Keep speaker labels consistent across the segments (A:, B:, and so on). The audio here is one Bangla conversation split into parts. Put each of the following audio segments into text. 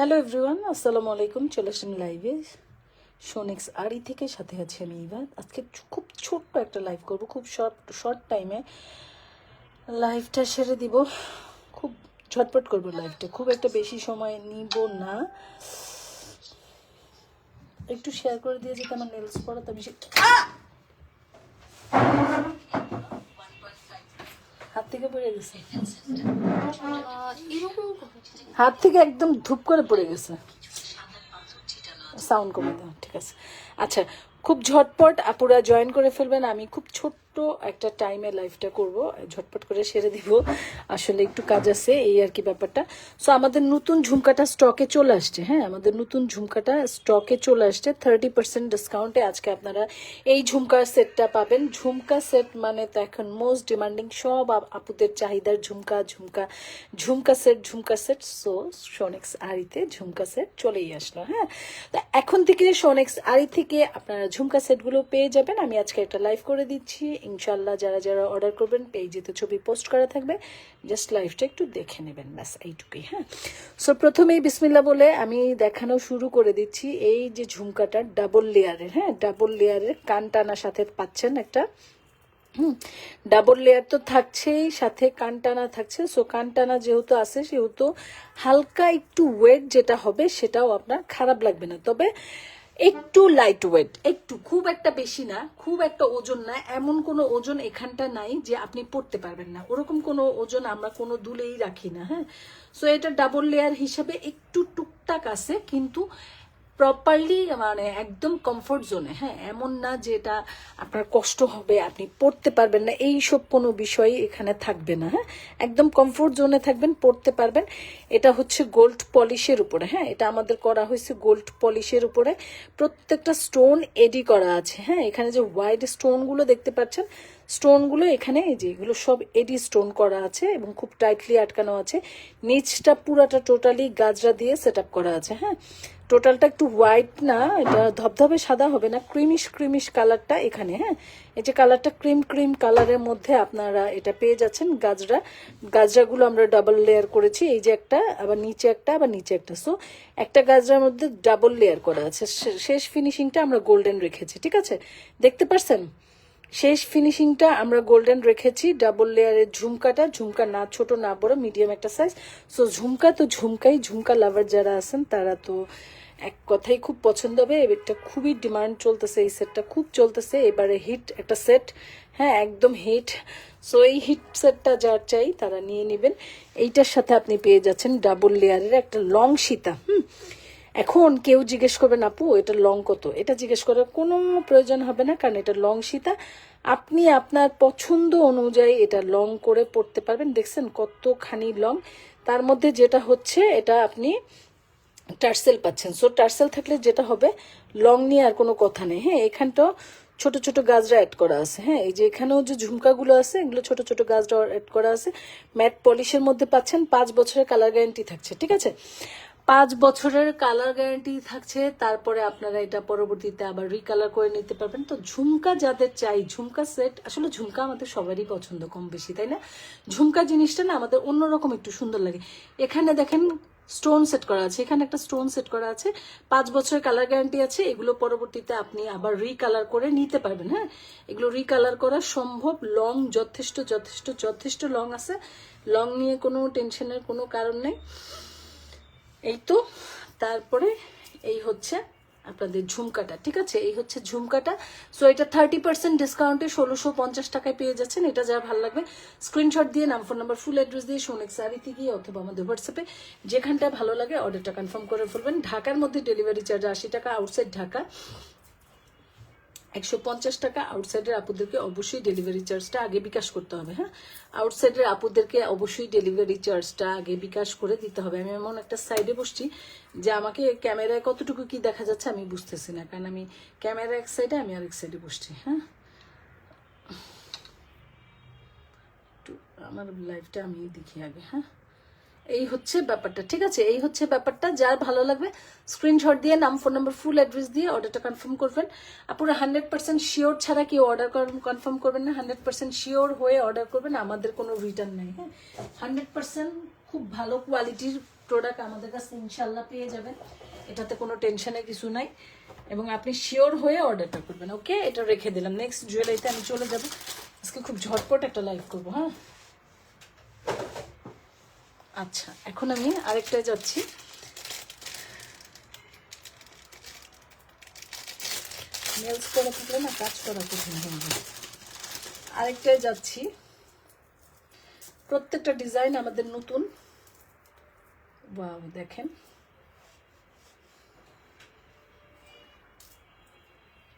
A: হ্যালো এভরিওয়ান আসসালামু আলাইকুম, চলে আসলাম লাইভে সোনেক্স আড়ি থেকে সাথে আছি আমি ইভাদ। আজকে খুব ছোট্ট একটা লাইভ করব, খুব শর্ট শর্ট টাইমে লাইভটা সেরে দিব। খুব ঝটপট করব লাইভটা খুব একটা বেশি সময় নিব না। একটু শেয়ার করে দিয়ে যেতে আমার নেলস পড়া তো বেশি হাত থেকে পড়ে গেছে। হাত থেকে একদম ধূপ করে পড়ে গেছে। সাউন্ড কমে দাও, ঠিক আছে। আচ্ছা খুব ঝটপট আপুরা জয়েন করে ফেলবেন। আমি খুব ছোট্ট একটা টাইমে লাইফটা করব, ঝটপট করে সেরে দিব। আসলে একটু কাজ আছে, এই আর কি ব্যাপারটা। সো আমাদের নতুন ঝুমকাটা স্টকে চলে আসছে হ্যাঁ? আমাদের নতুন ঝুমকাটা স্টকে চলে আসছে। থার্টি পার্সেন্ট ডিসকাউন্টে আজকে আপনারা এই ঝুমকার সেটটা পাবেন। ঝুমকা সেট মানে তো এখন মোস্ট ডিমান্ডিং সব আপ- আপুদের চাহিদার jhumka jhumka jhumka set jhumka set so সোনেক্স আরিতে ঝুমকা সেট চলেই আসলো হ্যাঁ? তো এখন থেকে সোনেক্স আরি থেকে আপনারা ঝুমকা সেটগুলো পেয়ে যাবেন। আমি আজকে একটা লাইভ করে দিচ্ছি। ইনশাল্লাহ যারা যারা অর্ডার করবেন, পেজে তো ছবি পোস্ট করা থাকবে। জাস্ট লাইভটা একটু দেখে নেবেন, ব্যাস এইটুকুই হ্যাঁ। সো প্রথমেই বিসমিল্লা বলে আমি দেখানো শুরু করে দিচ্ছি এই যে ঝুমকাটা ডাবল লেয়ারের হ্যাঁ ডাবল লেয়ারের কান টানার সাথে পাচ্ছেন একটা ডাবল লেয়ার তো থাকছেই, সাথে কানটানা থাকছে। সো কানটানা যেহেতু আছে, সেহেতু হালকা একটু ওয়েট যেটা হবে, সেটাও আপনার খারাপ লাগবে না। তবে একটু লাইট ওয়েট একটু, খুব একটা বেশি না, খুব একটা ওজন না, এমন কোনো ওজন এখানটা নাই যে আপনি পড়তে পারবেন না। ওরকম কোনো ওজন আমরা কোনো দুলেই রাখি না হ্যাঁ? সো এটা ডাবল লেয়ার হিসাবে একটু টুকটাক আছে, কিন্তু প্রপারলি মানে একদম কমফোর্ট জোনে হ্যাঁ এমন না যে এটা আপনার কষ্ট হবে, আপনি পড়তে পারবেন না এই সব কোনো বিষয় এখানে থাকবে না হ্যাঁ একদম কমফোর্ট জোনে থাকবেন, পড়তে পারবেন। এটা হচ্ছে গোল্ড পলিশের উপরে হ্যাঁ এটা আমাদের করা হয়েছে গোল্ড পলিশের উপরে। প্রত্যেকটা স্টোন এডি করা আছে হ্যাঁ এখানে যে হোয়াইট স্টোনগুলো দেখতে পাচ্ছেন স্টোনগুলো এখানে এই যে এগুলো সব এডি স্টোন করা আছে এবং খুব টাইটলি আটকানো আছে। নিচটা পুরাটা টোটালি গাজরা দিয়ে সেট করা আছে হ্যাঁ। টোটালটা একটু হোয়াইট না, এটা ধবধবে সাদা হবে না ক্রিমিশ ক্রিমিশ কালারটা এখানে হ্যাঁ? এই যে কালারটা ক্রিম ক্রিম কালারের মধ্যে আপনারা এটা পেয়ে যাচ্ছেন গাজরা। গাজরাগুলো আমরা ডাবল লেয়ার করেছি, এই যে একটা, আবার নিচে একটা, আবার নিচে একটা। সো একটা গাজরার মধ্যে ডাবল লেয়ার করা আছে। শেষ ফিনিশিংটা আমরা গোল্ডেন রেখেছি, ঠিক আছে? দেখতে পারছেন? শেষ ফিনিশিংটা আমরা গোল্ডেন রেখেছি ডাবল লেয়ারের ঝুমকাটা। ঝুমকা না ছোট, না বড় মিডিয়াম একটা সাইজ সো ঝুমকা তো ঝুমকাই। ঝুমকা লাভার যারা আছেন, তারা তো এক কথাই খুব পছন্দ হবে। এটা খুবই ডিমান্ড চলতেছে এই সেটটা খুব চলতেছে। এবারে হিট একটা সেট হ্যাঁ একদম হিট সো এই হিট সেটটা যার চাই, তারা নিয়ে নেবেন। এইটার সাথে আপনি পেয়ে যাচ্ছেন ডাবল লেয়ারের একটা লং সীতা। হুম? এখন কেউ জিজ্ঞেস করবেন আপু, এটা লং কত? এটা জিজ্ঞেস করার কোনো প্রয়োজন হবে না, কারণ এটা লং সীতা। আপনি আপনার পছন্দ অনুযায়ী এটা লং করে পড়তে পারবেন। দেখছেন কতখানি লং তার মধ্যে যেটা হচ্ছে, এটা আপনি টার্সেল পাচ্ছেন। সো টার্সেল থাকলে যেটা হবে লং নিয়ে আর কোনো কথা নেই। হ্যাঁ এখানটাও ছোট ছোট গাছরা অ্যাড করা আছে। হ্যাঁ এই যে এখানেও যে ঝুমকাগুলো আছে, এগুলো ছোট ছোট গাজরা অ্যাড করা আছে। ম্যাট পলিশের মধ্যে পাচ্ছেন, পাঁচ বছরের কালার গ্যারান্টি থাকছে। ঠিক আছে? পাঁচ বছরের কালার গ্যারান্টি থাকছে, তারপরে আপনারা এটা পরবর্তীতে আবার রিকালার করে নিতে পারবেন। তো ঝুমকা যাদের চাই, ঝুমকা সেট আসলে ঝুমকা আমাদের সবারই পছন্দ কম বেশি, তাই না? ঝুমকা জিনিসটা না আমাদের অন্যরকম একটু সুন্দর লাগে। এখানে দেখেন স্টোন সেট করা আছে, এখানে একটা স্টোন সেট করা আছে, পাঁচ বছরের কালার গ্যারান্টি আছে, এগুলো পরবর্তীতে আপনি আবার রিকালার করে নিতে পারবেন হ্যাঁ? এগুলো রিকালার করা সম্ভব লং যথেষ্ট যথেষ্ট যথেষ্ট লং আছে। লং নিয়ে কোনো টেনশনের কোনো কারণ নেই। এই তো, তারপরে এই হচ্ছে আপনাদের ঝুমকাটা, ঠিক আছে? এই হচ্ছে ঝুমকাটা। সো এটা থার্টি পার্সেন্ট ডিসকাউন্টে ষোলোশো পঞ্চাশ টাকায় পেয়ে যাচ্ছেন। এটা যারা ভালো লাগবে স্ক্রিনশট দিয়ে, নাম ফোন নাম্বার ফুল অ্যাড্রেস দিয়ে সোনেক সারিতে গিয়ে অথবা আমাদের হোয়াটসঅ্যাপে যেখানটা ভালো লাগে অর্ডারটা কনফার্ম করে ফেলবেন। ঢাকার মধ্যে ডেলিভারি চার্জ আশি টাকা আউটসাইড ঢাকা। একশো পঞ্চাশ টাকা আউটসাইডের আপুদেরকে অবশ্যই ডেলিভারি চার্জটা আগে বিকাশ করতে হবে হ্যাঁ? আউটসাইডের আপুদেরকে অবশ্যই ডেলিভারি চার্জটা আগে বিকাশ করে দিতে হবে। আমি এমন একটা সাইডে বসছি যে আমাকে ক্যামেরায় কতটুকু কি দেখা যাচ্ছে আমি বুঝতেছি না, কারণ আমি ক্যামেরা এক সাইডে আমি আরেক সাইডে বসছি হ্যাঁ? আমার লাইফটা আমি দেখি আগে হ্যাঁ? এই হচ্ছে ব্যাপারটা, ঠিক আছে? এই হচ্ছে ব্যাপারটা, যার ভালো লাগবে স্ক্রিনশট দিয়ে, নাম ফোন নাম্বার ফুল অ্যাড্রেস দিয়ে অর্ডারটা কনফার্ম করবেন। আপনারা হান্ড্রেড পার্সেন্ট শিওর ছাড়া কেউ অর্ডার কনফার্ম করবেন না হান্ড্রেড পার্সেন্ট শিওর হয়ে অর্ডার করবেন, আমাদের কোনো রিটার্ন নেই হ্যাঁ? হান্ড্রেড পার্সেন্ট খুব ভালো কোয়ালিটির প্রোডাক্ট আমাদের কাছে ইনশাল্লাহ পেয়ে যাবেন, এটাতে কোনো টেনশনের কিছু নাই, এবং আপনি শিওর হয়ে অর্ডারটা করবেন ওকে এটা রেখে দিলাম নেক্সট জুয়েলারিতে আমি চলে যাব, আজকে খুব ঝটপট একটা লাইভ করব হ্যাঁ? আচ্ছা এখন আমি আরেকটায় যাচ্ছি। নেলস করা থাকলে না কাজ করা কঠিন যায় আরেকটায় যাচ্ছি। প্রত্যেকটা ডিজাইন আমাদের নতুন। বাহ দেখেন।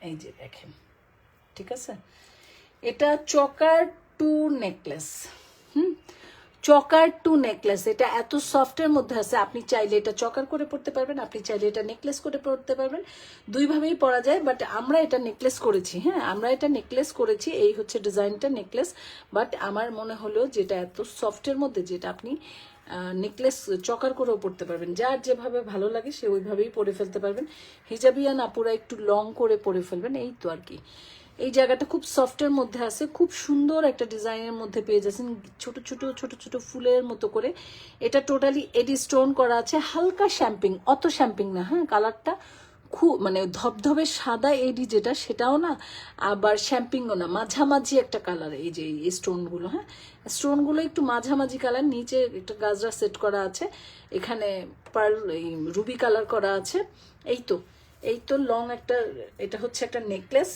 A: এই যে দেখেন, ঠিক আছে? এটা choker to necklace hmm? Choker to necklace, এটা এত সফটের মধ্যে আছে, আপনি চাইলে এটা চকার করে পড়তে পারবেন, আপনি চাইলে এটা নেকলেস করে পড়তে পারবেন। দুইভাবেই পরা যায় বাট আমরা এটা নেকলেস করেছি হ্যাঁ আমরা এটা নেকলেস করেছি, এই হচ্ছে ডিজাইনটা নেকলেস বাট আমার মনে হলো যেটা এত সফটের মধ্যে, যেটা আপনি নেকলেস চকার করেও পড়তে পারবেন। যার যেভাবে ভালো লাগে, সে ওইভাবেই পরে ফেলতে পারবেন। হিজাবিয়ান আপুরা একটু লং করে পরে ফেলবেন, এই তো আর কি। এই জায়গাটা খুব সফটের মধ্যে আছে, খুব সুন্দর একটা ডিজাইনের মধ্যে পেয়ে যাচ্ছেন, ছোট ছোট ছোট ছোট ফুলের মতো করে। এটা টোটালি এডি স্টোন করা আছে, হালকা শ্যাম্পিং, অত শ্যাম্পিং না হ্যাঁ কালারটা খুব মানে ধবধবে সাদা এডি যেটা, সেটাও না, আবার শ্যাম্পিংও না, মাঝামাঝি একটা কালার এই যে এই স্টোনগুলো হ্যাঁ। স্টোনগুলো একটু মাঝামাঝি কালার, নিচে একটা গাজরা সেট করা আছে, এখানে পার্ল রুবি কালার করা আছে, এই তো এই তো লং একটা, এটা হচ্ছে একটা নেকলেস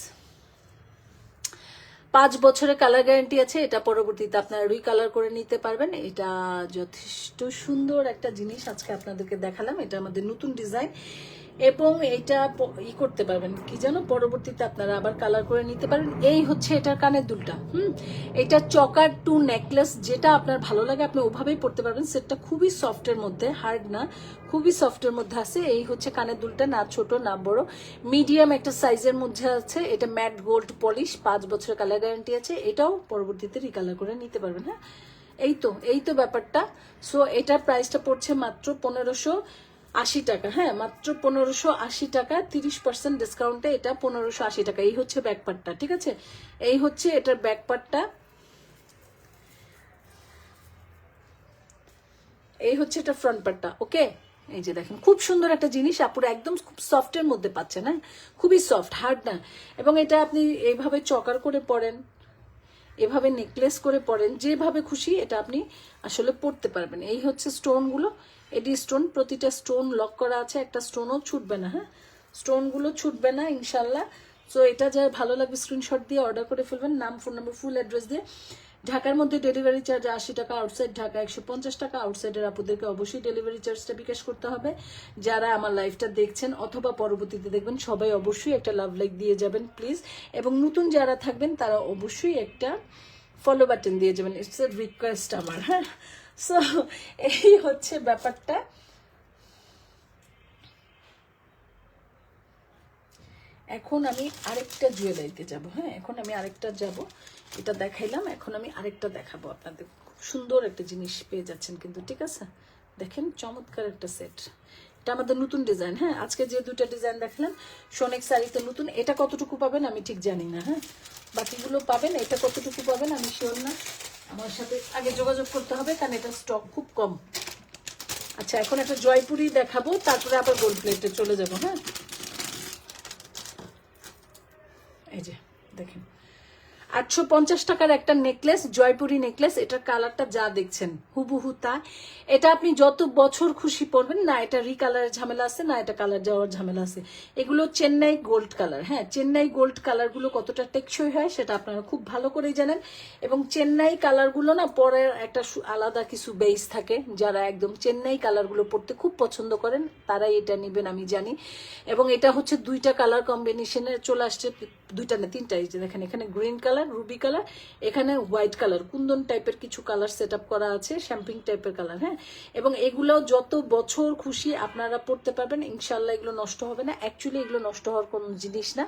A: পাঁচ বছরের কালার গ্যারান্টি আছে, এটা পরবর্তীতে আপনারা রুই কালার করে নিতে পারবেন। এটা যথেষ্ট সুন্দর একটা জিনিস আজকে আপনাদেরকে দেখালাম। এটা আমাদের নতুন ডিজাইন এবং এটা ই করতে পারবেন। কি জানো পরবর্তীতে আপনারা আবার কালার করে নিতে পারেন। এই হচ্ছে এটার কানের দুলটা, হুম? এটা চকার টু নেকলেস যেটা আপনার ভালো লাগে, আপনি ওভাবেই পড়তে পারবেন। সেটটা খুবই সফটের মধ্যে হার্ড না, খুবই সফটের মধ্যে আছে। এই হচ্ছে কানের দুলটা, না ছোট, না বড়। মিডিয়াম একটা সাইজের মধ্যে আছে। এটা ম্যাট গোল্ড পলিশ পাঁচ বছরের কালার গ্যারান্টি আছে। এটাও পরবর্তীতে রিকালার করে নিতে পারবেন হ্যাঁ? এই তো এই তো ব্যাপারটা। সো এটার প্রাইসটা পড়ছে মাত্র পনেরোশো। আশি টাকা হ্যাঁ মাত্র পনেরোশো আশি টাকা, তিরিশ পার্সেন্ট ডিসকাউন্টে এটা পনেরোশো আশি টাকা। এই হচ্ছে ব্যাকপার্টটা ঠিক আছে? এই হচ্ছে এটার ব্যাকপার্টটা এই হচ্ছে এটা ফ্রন্ট পার্টটা ওকে এই যে দেখেন, খুব সুন্দর একটা জিনিস, আপুরা একদম খুব সফটের মধ্যে পাচ্ছেন হ্যাঁ? খুবই সফট হার্ড না। এবং এটা আপনি এইভাবে চকার করে পরেন, এভাবে নেকলেস করে পরেন, যেভাবে খুশি এটা আপনি আসলে পড়তে পারবেন। এই হচ্ছে স্টোনগুলো এডি স্টোন প্রতিটা স্টোন লক করা আছে, একটা স্টোনও ছুটবে না হ্যাঁ? স্টোনগুলো ছুটবে না, ইনশাল্লাহ। সো এটা যা ভালো লাগবে স্ক্রিনশট দিয়ে অর্ডার করে ফেলবেন, নাম ফোন নাম্বার ফুল অ্যাড্রেস দিয়ে। ঢাকার মধ্যে ডেলিভারি চার্জ আশি টাকা আউটসাইড ঢাকা একশো পঞ্চাশ টাকা আউটসাইডের আপুদেরকে অবশ্যই ডেলিভারি চার্জটা বিকাশ করতে হবে। যারা আমার লাইফটা দেখছেন অথবা পরবর্তীতে দেখবেন, সবাই অবশ্যই একটা লাভ লাইক দিয়ে যাবেন প্লিজ এবং নতুন যারা থাকবেন, তারা অবশ্যই একটা ফলো বাটন দিয়ে যাবেন। ইটস এ রিকোয়েস্ট আমার হ্যাঁ? সো এই হচ্ছে ব্যাপারটা। এখন আমি আরেকটা জুয়েলারিতে যাব হ্যাঁ? এখন আমি আরেকটা যাব। এটা দেখাইলাম, এখন আমি আরেকটা দেখাবো আপনাদের। খুব সুন্দর একটা জিনিস পেয়ে যাচ্ছেন কিন্তু, ঠিক আছে? দেখেন, চমৎকার একটা সেট। এটা আমাদের নতুন ডিজাইন হ্যাঁ? আজকে যে দুটা ডিজাইন দেখলাম সোনেক শাড়িতে নতুন, এটা কতটুকু পাবেন আমি ঠিক জানি না হ্যাঁ? বাকিগুলো পাবেন, এটা কতটুকু পাবেন আমি শিওর না। আমার সাথে আগে যোগাযোগ করতে হবে, কারণ এটা স্টক খুব কম। আচ্ছা এখন একটা জয়পুরি দেখাবো, তারপরে আবার গোল্ড প্লেটে চলে যাব হ্যাঁ? এই যে, দেখেন। আটশো পঞ্চাশ টাকার একটা নেকলেস জয়পুরি নেকলেস এটার কালারটা যা দেখছেন, হুবহু তা এটা আপনি যত বছর খুশি পরবেন, না, এটা রিকালারের ঝামেলা আছে, না, এটা কালার যাওয়ার ঝামেলা আছে। এগুলো চেন্নাই গোল্ড কালার হ্যাঁ চেন্নাই গোল্ড কালারগুলো কতটা টেকসই হয় সেটা আপনারা খুব ভালো করেই জানেন। এবং চেন্নাই কালারগুলো না পরের একটা আলাদা কিছু বেস থাকে, যারা একদম চেন্নাই কালারগুলো পরতে খুব পছন্দ করেন, তারাই এটা নেবেন, আমি জানি। এবং এটা হচ্ছে দুইটা কালার কম্বিনেশনে চলে আসছে দুইটা না তিনটা, এই যে দেখেন, এখানে গ্রিন কালার রুবি কালার এখানে হোয়াইট কালার কুন্দন টাইপের কিছু কালার সেট করা আছে শ্যাম্পিং টাইপের কালার হ্যাঁ? এবং এগুলো যত বছর খুশি আপনারা পড়তে পারবেন ইনশাল্লাহ এগুলো নষ্ট হবে না। অ্যাকচুয়ালি এগুলো নষ্ট হওয়ার কোনো জিনিস না।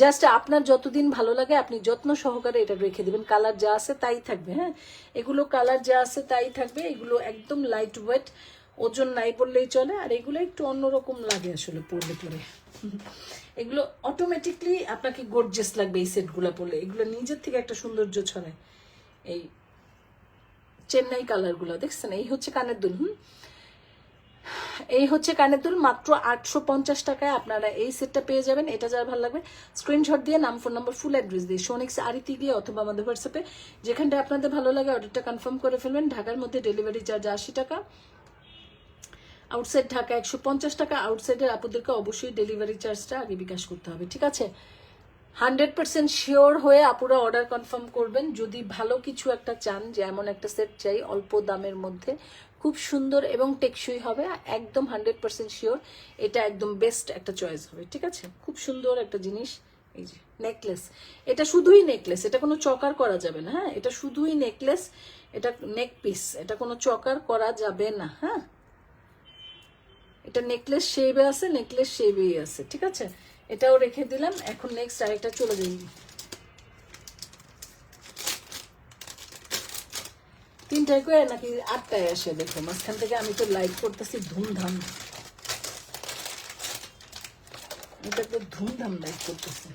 A: জাস্ট আপনার যতদিন ভালো লাগে, আপনি যত্ন সহকারে এটা রেখে দেবেন। কালার যা আছে তাই থাকবে হ্যাঁ? এগুলো কালার যা আছে তাই থাকবে, এগুলো একদম লাইট ওয়েট ওজন নাই বললেই চলে, আর এগুলো একটু অন্যরকম লাগে আসলে পরলে পরে। এগুলো অটোমেটিকলি আপনাকে গর্জেস লাগবে এই সেটগুলো পরলে। এগুলো নিজের থেকে একটা সৌন্দর্য ছড়ায়। এই চেন্নাই কালারগুলো, দেখছেন? এই হচ্ছে কানের দুল, হুম? এই হচ্ছে কানের দুল, মাত্র আটশো পঞ্চাশ টাকায় আপনারা এই সেটটা পেয়ে যাবেন। এটা যারা ভালো লাগবে স্ক্রিনশট দিয়ে নাম ফোন নাম্বার ফুল অ্যাড্রেস দিয়ে সোনিক্স আরিতি দিয়ে অথবা আমাদের হোয়াটসঅ্যাপে যেখানটা আপনাদের ভালো লাগে অর্ডারটা কনফার্ম করে ফেলবেন। ঢাকার মধ্যে ডেলিভারি চার্জ আশি টাকা। আউটসাইড ঢাকা, একশো পঞ্চাশ টাকা আউটসাইডের আপনাদেরকে অবশ্যই ডেলিভারি চার্জটা আগে বিকাশ করতে হবে, ঠিক আছে? হান্ড্রেড পার্সেন্ট শিওর হয়ে আপুরা অর্ডার কনফার্ম করবেন। যদি ভালো কিছু একটা চান, যে এমন একটা সেট চাই, অল্প দামের মধ্যে, খুব সুন্দর এবং টেকসই হবে, একদম হান্ড্রেড পার্সেন্ট শিওর এটা একদম বেস্ট একটা চয়েস হবে, ঠিক আছে? খুব সুন্দর একটা জিনিস, এই যে নেকলেস এটা শুধুই নেকলেস এটা কোনো চকার করা যাবে না হ্যাঁ? এটা শুধুই নেকলেস এটা নেক পিস এটা কোনো চকার করা যাবে না হ্যাঁ? এটা নেকলেস শেপে আছে নেকলেস শেপেই আছে, ঠিক আছে? এটাও রেখে দিলাম, এখন নেক্সট আরেকটা চলে যাই। তিনটায় করে নাকি আটটায় আসে, দেখো, মাঝখান থেকে আমি তো লাইভ করতেছি ধুমধাম। এটা তো ধুমধাম লাইভ করতেছি।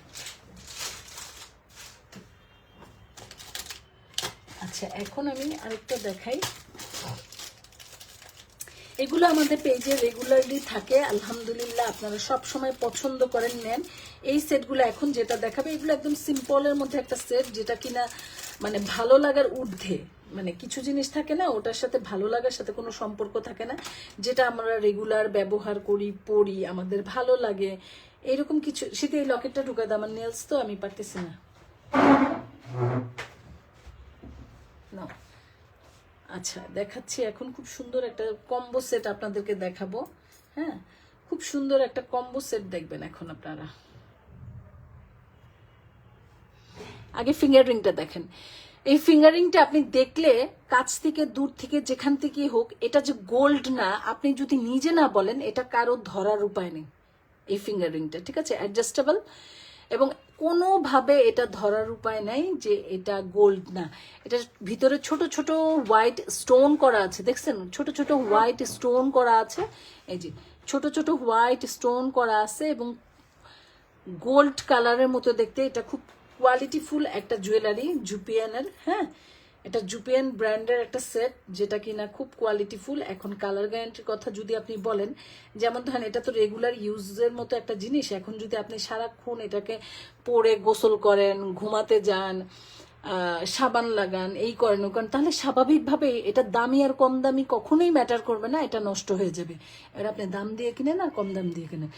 A: আচ্ছা এখন আমি আরেকটা দেখাই। এগুলো আমাদের পেজে রেগুলারলি থাকে। আলহামদুলিল্লাহ আপনারা সব সময় পছন্দ করেন নেন। এই সেটগুলো এখন যেটা দেখাবে, এগুলো একদম সিম্পলের মধ্যে একটা সেট যেটা কিনা মানে ভালো লাগার ঊর্ধ্বে। মানে কিছু জিনিস থাকে না, ওটার সাথে ভালো লাগার সাথে কোনো সম্পর্ক থাকে না। যেটা আমরা রেগুলার ব্যবহার করি পরি আমাদের ভালো লাগে। এরকম কিছু সেটা এই লকেটটা ঢুকাই দাও, আমার নেলস তো আমি পারতেছি না। না। আচ্ছা দেখাচ্ছি এখন খুব সুন্দর একটা কম্বো সেট আপনাদেরকে দেখাবো। হ্যাঁ খুব সুন্দর একটা কম্বো সেট দেখবেন এখন আপনারা। আগে ফিঙ্গার রিংটা দেখেন। এই ফিঙ্গারিংটা আপনি দেখলে কাছ থেকে, দূর থেকে, যেখান থেকেই হোক, এটা যে গোল্ড না, আপনি যদি নিজে না বলেন, এটা কারও ধরার উপায় নেই এই ফিঙ্গারিংটা ঠিক আছে? অ্যাডজাস্টেবল এবং কোনোভাবে এটা ধরার উপায় নাই যে এটা গোল্ড না। এটা ভিতরে ছোট ছোট হোয়াইট স্টোন করা আছে, দেখছেন? ছোট ছোট হোয়াইট স্টোন করা আছে। এই যে, ছোট ছোট হোয়াইট স্টোন করা আছে এবং গোল্ড কালারের মতো দেখতে এটা খুব কোয়ালিটিফুল একটা জুয়েলারি জুপিয়ানের হ্যাঁ? এটা জুপিয়ান ব্র্যান্ডের একটা সেট যেটা কিনা খুব কোয়ালিটিফুল এখন কালার গ্যারান্টির কথা যদি আপনি বলেন, যেমন ধরেন এটা তো রেগুলার ইউজের মতো একটা জিনিস। এখন যদি আপনি সারাক্ষণ এটাকে পরে গোসল করেন, ঘুমাতে যান সাবান লাগান, এই করেন, ও করেন, তাহলে স্বাভাবিকভাবে এটা দামি আর কম দামি কখনোই ম্যাটার করবে না, এটা নষ্ট হয়ে যাবে। এবার আপনি দাম দিয়ে কিনেন আর কম দাম দিয়ে কিনেন।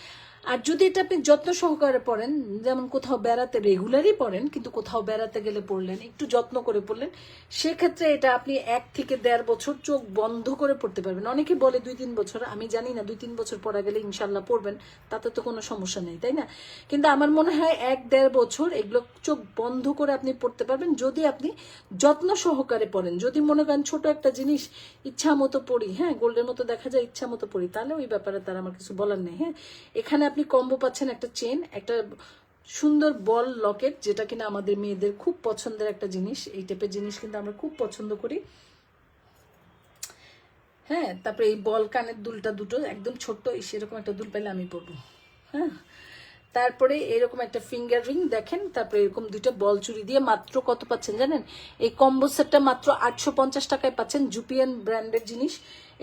A: আর যদি এটা আপনি যত্ন সহকারে পড়েন, যেমন কোথাও বেড়াতে রেগুলারই পড়েন, কিন্তু কোথাও বেড়াতে গেলে পড়লেন, একটু যত্ন করে পড়লেন, সেক্ষেত্রে এটা আপনি এক থেকে দেড় বছর চোখ বন্ধ করে পড়তে পারবেন। অনেকে বলে দুই তিন বছর, আমি জানি না, দুই তিন বছর পড়া গেলে ইনশাল্লাহ পড়বেন, তাতে তো কোনো সমস্যা নেই, তাই না? কিন্তু আমার মনে হয় এক দেড় বছর এগুলো চোখ বন্ধ করে আপনি পড়তে পারবেন, যদি আপনি যত্ন সহকারে পড়েন। যদি মনে করেন ছোট একটা জিনিস ইচ্ছা মতো পড়ি হ্যাঁ গোল্ডের মতো দেখা যায় ইচ্ছা মতো পড়ি, তাহলে ওই ব্যাপারে তার আমার কিছু বলার নেই হ্যাঁ? এখানে আপনি কম্বো পাচ্ছেন একটা চেন একটা সুন্দর বল লকেট যেটা কিনা আমাদের মেয়েদের খুব পছন্দের একটা জিনিস। এই টাইপের জিনিস কিন্তু আমরা খুব পছন্দ করি। হ্যাঁ তারপরে এই বল কানের দুলটা দুটো, একদম ছোট্ট সেরকম একটা দুল পেলে আমি পরবো। হ্যাঁ তারপরে এরকম একটা ফিঙ্গার রিং দেখেন, তারপরে এরকম দুইটা বল চুরি দিয়ে মাত্র কত পাচ্ছেন জানেন? এই কম্বো সেটটা মাত্র আটশো পঞ্চাশ টাকায় পাচ্ছেন জুপিয়ান ব্র্যান্ডের জিনিস।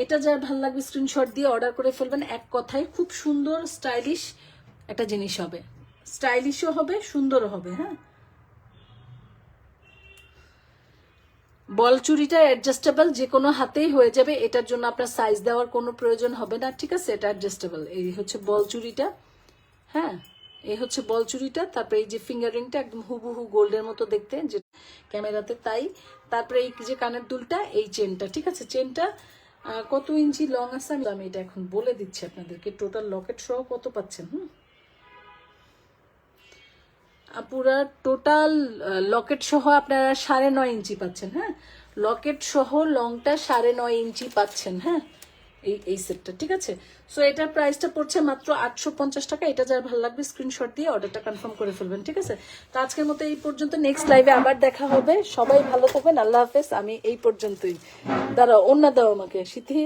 A: এটা যার ভালো লাগবে স্ক্রিনশট দিয়ে অর্ডার করে ফেলবেন। এক কথায় খুব সুন্দর স্টাইলিশ একটা জিনিস হবে। স্টাইলিশও হবে, সুন্দরও হবে হ্যাঁ? বল চুরিটা অ্যাডজাস্টেবল যে কোনো হাতেই হয়ে যাবে। এটার জন্য আপনার সাইজ দেওয়ার কোনো প্রয়োজন হবে না। ঠিক আছে, এটা অ্যাডজাস্টেবল এই হচ্ছে বল চুরিটা। হ্যাঁ? এই হচ্ছে বল চুরিটা, তারপরে এই যে ফিঙ্গারিংটা একদম হুবহু গোল্ডের মতো দেখতে, যে ক্যামেরাতে তাই। তারপরে এই যে কানের দুলটা, এই চেনটা ঠিক আছে? চেনটা কত ইঞ্চি লং আছে আমি এটা এখন বলে দিচ্ছি আপনাদেরকে। টোটাল লকেট সহ কত পাচ্ছেন, হুম? পুরা টোটাল লকেট সহ আপনারা সাড়ে নয় ইঞ্চি পাচ্ছেন হ্যাঁ? লকেট সহ লংটা সাড়ে নয় ইঞ্চি পাচ্ছেন হ্যাঁ? এই এই সেটটা, ঠিক আছে? সো এটার প্রাইসটা পড়ছে মাত্র আটশো পঞ্চাশ টাকা। এটা যার ভালো লাগবে স্ক্রিনশট দিয়ে অর্ডারটা কনফার্ম করে ফেলবেন, ঠিক আছে? তো আজকের মতো এই পর্যন্ত। নেক্সট লাইভে আবার দেখা হবে। সবাই ভালো থাকবেন। আল্লাহ হাফেজ। আমি এই পর্যন্তই। দাঁড়াও অন্য দাও আমাকে। সিথি?